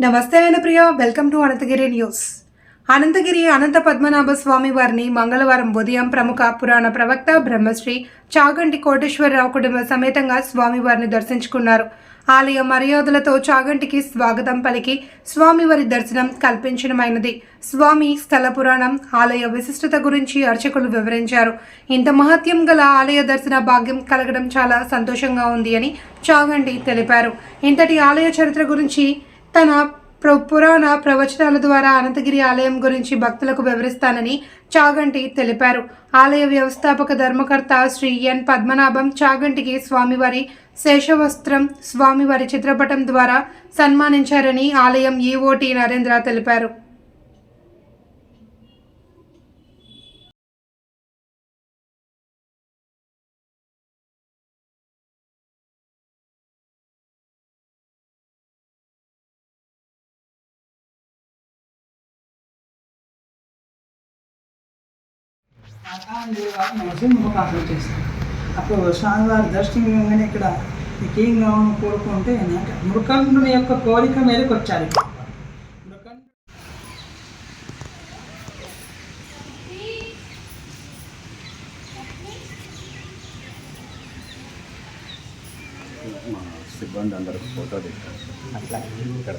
నమస్తే ఆయన Priya welcome to Anantagiri news. Anantagiri Ananta Padmanabha Swamy వారిని మంగళవారం ఉదయం ప్రముఖ పురాణ ప్రవక్త బ్రహ్మశ్రీ చాగంటి కోటేశ్వరరావు కుటుంబ సమేతంగా స్వామివారిని దర్శించుకున్నారు. ఆలయ మర్యాదలతో చాగంటికి స్వాగతం పలికి స్వామివారి దర్శనం కల్పించడమైనది. స్వామి స్థల పురాణం ఆలయ విశిష్టత గురించి అర్చకులు వివరించారు. ఇంత మహత్యం గల ఆలయ దర్శన భాగ్యం కలగడం చాలా సంతోషంగా ఉంది అని చాగంటి తెలిపారు. ఇంతటి ఆలయ చరిత్ర గురించి తన ప్ర- పురాణ ప్రవచనాల ద్వారా అనంతగిరి ఆలయం గురించి భక్తులకు వివరిస్తానని చాగంటి తెలిపారు. ఆలయ వ్యవస్థాపక ధర్మకర్త శ్రీ ఎన్ పద్మనాభం చాగంటికి స్వామివారి శేషవస్త్రం స్వామివారి చిత్రపటం ద్వారా సన్మానించారని ఆలయం ఈఓటి నరేంద్ర తెలిపారు. ముఖాసన చేస్తాం అప్పుడు స్వామివారి దర్శనం ఇవ్వగానే ఇక్కడ ఏం కావాలని కోరుకుంటే మృకండుని యొక్క కోరిక మీదకి వచ్చారు. సిబ్బంది అందరికి ఫోటో దిగుతారు అట్లా. ఇక్కడ.